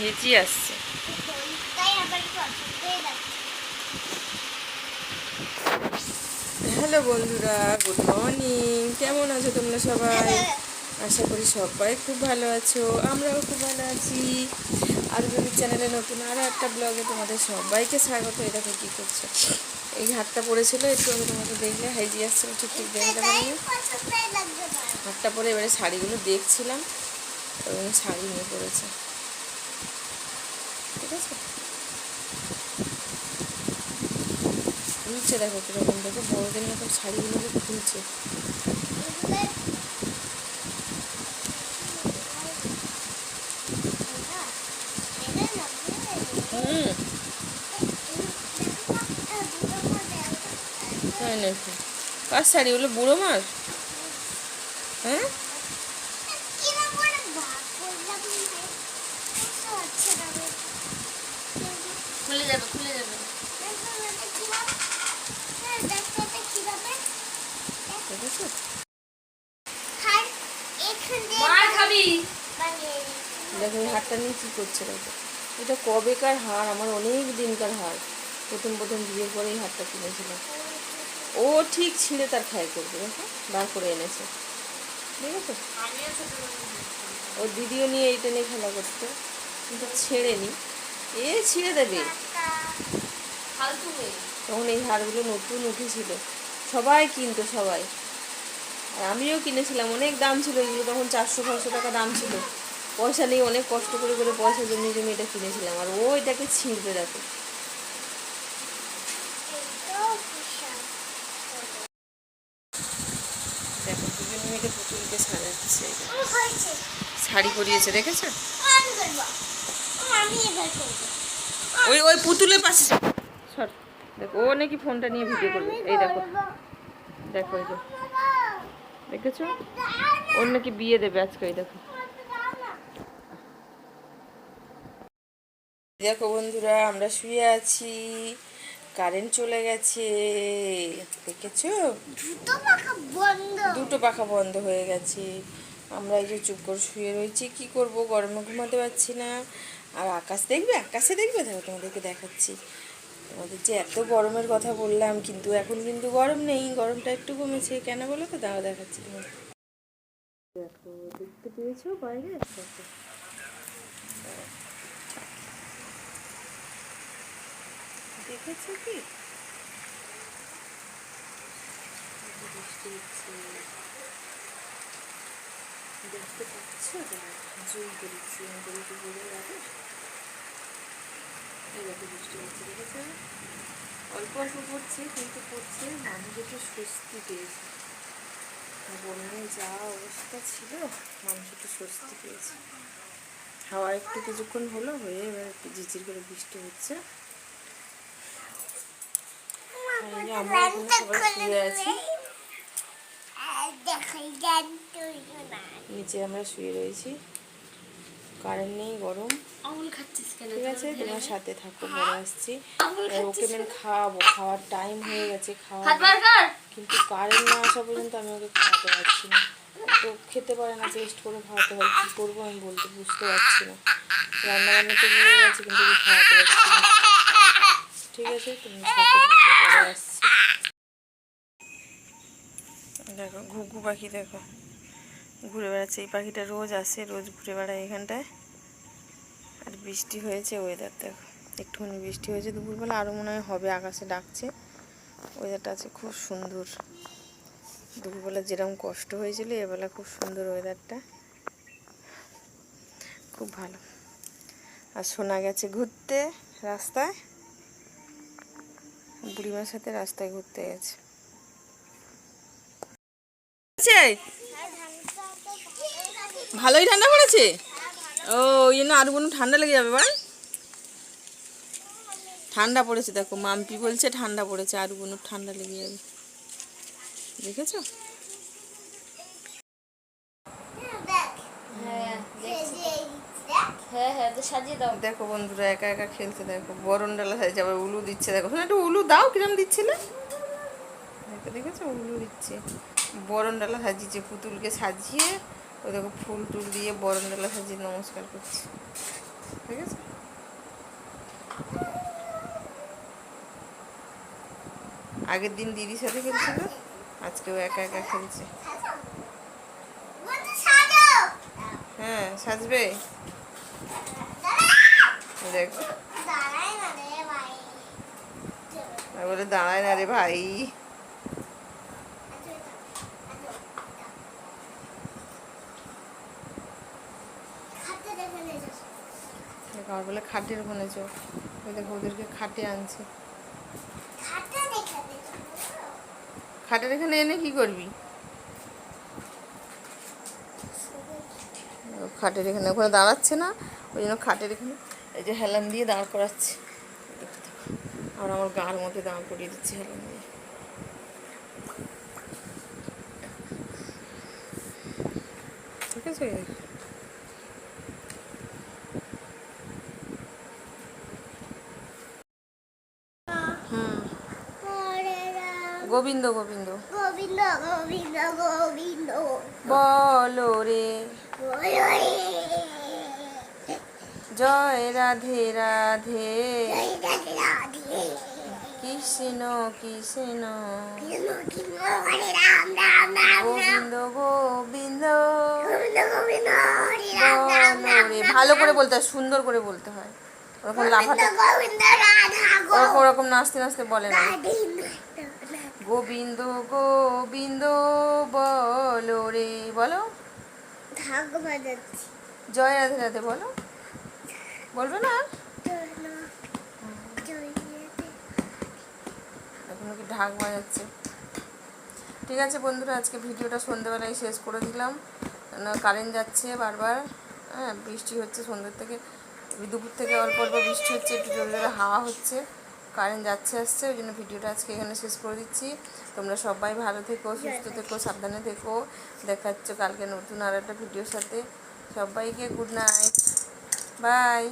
Hazy আসছে। হয়ে hello বন্ধুরা গুড মর্নিং। কেমন আছো তোমরা সবাই? আশা করি সবাই খুব ভালো আছো আমরাও খুব ভালো আছি। আর যদি চ্যানেলে নতুন আরও একটা ব্লগে তোমাদের সবাইকে স্বাগত। এই দেখো কী করছ। এই হাতটা পড়েছিল একটু আমি তোমাকে দেখলে হাইজি আসছিল ঠিক ঠিক দেখতে পারিনি হাতটা পরে এবারে শাড়িগুলো দেখছিলাম এবং শাড়ি নিয়ে পড়েছে। ঠিক আছে? খুলছে দেখো কীরকম, দেখো বড়দের মতন শাড়িগুলোকে খুলছে। তাই নাকি? কার শাড়ি? ওগুলো বুড়ো মার? হ্যাঁ খুলে যাবে খুলে যাবে ঠিক আছে মার খাবি দেখো এই হারটা নিয়ে কী করছে দেখো। এটা কবেকার হার? আমার অনেক দিনকার হার। প্রথম প্রথম বিয়ের পরে এই হারটা কিনেছিলাম ও ঠিক ছিঁড়ে তার খায় করবে, দেখো। বার করে এনেছে। ঠিক আছে? ও দিদিও নিয়ে এইটা নিয়ে খেলা করতো কিন্তু ছেড়ে নি এ ছিঁড়ে দেবে। তখন এই হারগুলো নতুন উঠেছিল। সবাই কিনতো, সবাই। আর আমিও কিনেছিলাম। অনেক দাম ছিল এগুলো। তখন চারশো পাঁচশো টাকা দাম ছিল। পয়সা নেই অনেক কষ্ট করে করে পয়সা জমিয়ে জমিয়ে এটা কিনেছিলাম, আর ও এটাকে ছিঁড়বে দেখো। দেখো, দুজন পুতুলকে সাজাচ্ছে। শাড়ি পরিয়েছে, দেখেছ? ওই ওই পুতুলের পাশে সর। দেখো, ও নাকি ফোনটা নিয়ে ভিডিও করবে। এই দেখো। দেখো, এই দেখেছ? ওর নাকি বিয়ে দেবে আজকে, এই দেখো। দেখো বন্ধুরা আমরা শুয়ে আছি। কারেন্ট চলে গেছে। দেখেছ? দুটো পাখা বন্ধ। দুটো পাখা বন্ধ হয়ে গেছে। আমরা এই যে চুপ করে শুয়ে রয়েছি। কি করব? গরমে ঘুমাতে পারছি না। আর আকাশ দেখবে? আকাশে দেখবে? দেখো তোমাদেরকে দেখাচ্ছি। তোমাদের যে এত গরমের কথা বললাম কিন্তু এখন কিন্তু গরম নেই। গরমটা একটু কমেছে। কেন বলো তো? দাঁড়া দেখাচ্ছি তোমাদের। দেখো দেখতে পেয়েছ? বাইরে দেখেছ কি? বৃষ্টি হচ্ছে দেখতে পাচ্ছ জুম করেছি আমি করে একটু বোঝা যাবে বৃষ্টি হচ্ছে, দেখেছ? অল্প অল্প পড়ছে, কিন্তু পড়ছে। মানুষ একটু স্বস্তি পেয়েছে। বন্যায় যা অবস্থা ছিল মানুষ একটু স্বস্তি পেয়েছে। হাওয়া একটু কিছুক্ষণ হলো, হয়ে এবার একটু ঝিঝির করে বৃষ্টি হচ্ছে। আমরা এখানে সবাই শুয়ে আছি নিচে আমরা শুয়ে রয়েছি। কারেন্ট নেই গরম। ঠিক আছে তোমার সাথে থাকো পরে আসছি। ওকে মেন খাওয়াবো খাওয়ার টাইম হয়ে গেছে খাওয়া কিন্তু কারেন্ট না আসা পর্যন্ত আমি ওকে খাওয়াতে পারছি না। তো খেতে পারে না টেস্ট করে খাওয়াতে হয় কী করব আমি বলতে বুঝতে পারছি না। রান্না বান্না তো হয়ে গেছে কিন্তু ওকে খাওয়াতে পারছি না। ঠিক আছে তুমি দেখো, ঘুঘু পাখি দেখো। ঘুরে বেড়াচ্ছে। এই পাখিটা রোজ আসে, রোজ ঘুরে বেড়ায় এখানটায়। আর বৃষ্টি হয়েছে ওয়েদার দেখো। একটুখানি বৃষ্টি হয়েছে, দুপুরবেলা আরও মনে হয় হবে, আকাশে ডাকছে। ওয়েদারটা আছে খুব সুন্দর। দুপুরবেলা যেরকম কষ্ট হয়েছিল, এবেলা খুব সুন্দর ওয়েদারটা খুব ভালো। আর শোনা গেছে ঘুরতে রাস্তায়। বুড়িমার সাথে রাস্তায় ঘুরতে গেছে। ভালোই ঠান্ডা পড়েছে? ও, ওই জন্য আরও কোনো ঠান্ডা লেগে যাবে, বল। ঠান্ডা পড়েছে, দেখো, মাম্পি বলছে ঠান্ডা পড়েছে, আরও কোনো ঠান্ডা লেগে যাবে। দেখেছ হ্যাঁ হ্যাঁ তো সাজিয়ে দাও। দেখো বন্ধুরা একা একা খেলতে দেখো। বরণ ডালা সাইছে আবার উলু দিচ্ছে দেখো। শোনো একটু উলু দাও কিরম দিচ্ছিলে দেখো দেখেছ? উলু দিচ্ছে। বরণ ডালা সাজিয়েছে পুতুলকে সাজিয়ে ও দেখো ফুল টুল দিয়ে বরণ ডালা সাজিয়ে নমস্কার করছে। ঠিক আছে আগের দিন দিদির সাথে খেলছিল আজকেও একা একা খেলছে। হ্যাঁ সাজবে। দেখ। বলে, দাঁড়ায় না রে ভাই। আর বলে, খাটের চো। ওই দেখো, ওদেরকে খাটে আনছে। খাটের এখানে এনে কি করবি? খাটের এখানে, ওখানে দাঁড়াচ্ছে না। ওই জন্য খাটের এখানে এই যে হেলান দিয়ে দাঁড় করাচ্ছে। দেখো, দেখো। আর আমার গার মধ্যে দাঁড় করিয়ে দিচ্ছে হেলান দিয়ে। ঠিক আছে? গোবিন্দ গোবিন্দ। গোবিন্দ গোবিন্দ গোবিন্দ। বলো রে। জয় রাধে রাধে। কৃষ্ণ কৃষ্ণ। গোবিন্দ গোবিন্দ। ভালো করে বলতে হয় সুন্দর করে বলতে হয়। ওরকম লাফাতে ওরকম ওরকম নাচতে নাচতে বলে না। গোবিন্দ গোবিন্দ বলো রে বলো। জয় রাধে রাধে বলো। বলবে না? এখন কি ঢাক বাজাচ্ছে? ঠিক আছে বন্ধুরা, আজকে ভিডিওটা সন্ধ্যেবেলায় শেষ করে দিলাম। কারেন্ট যাচ্ছে বারবার। হ্যাঁ বৃষ্টি হচ্ছে সন্ধ্যের থেকে। দুপুর থেকে অল্প অল্প বৃষ্টি হচ্ছে, একটু জোরে জোরে হাওয়া হচ্ছে। কারেন্ট যাচ্ছে আসছে, ওই জন্য ভিডিওটা আজকে এখানে শেষ করে দিচ্ছি। তোমরা সবাই ভালো থেকো, সুস্থ থেকো, সাবধানে থেকো। দেখাচ্ছ কালকে নতুন আর একটা ভিডিওর সাথে। সবাইকে গুড নাইট Bye.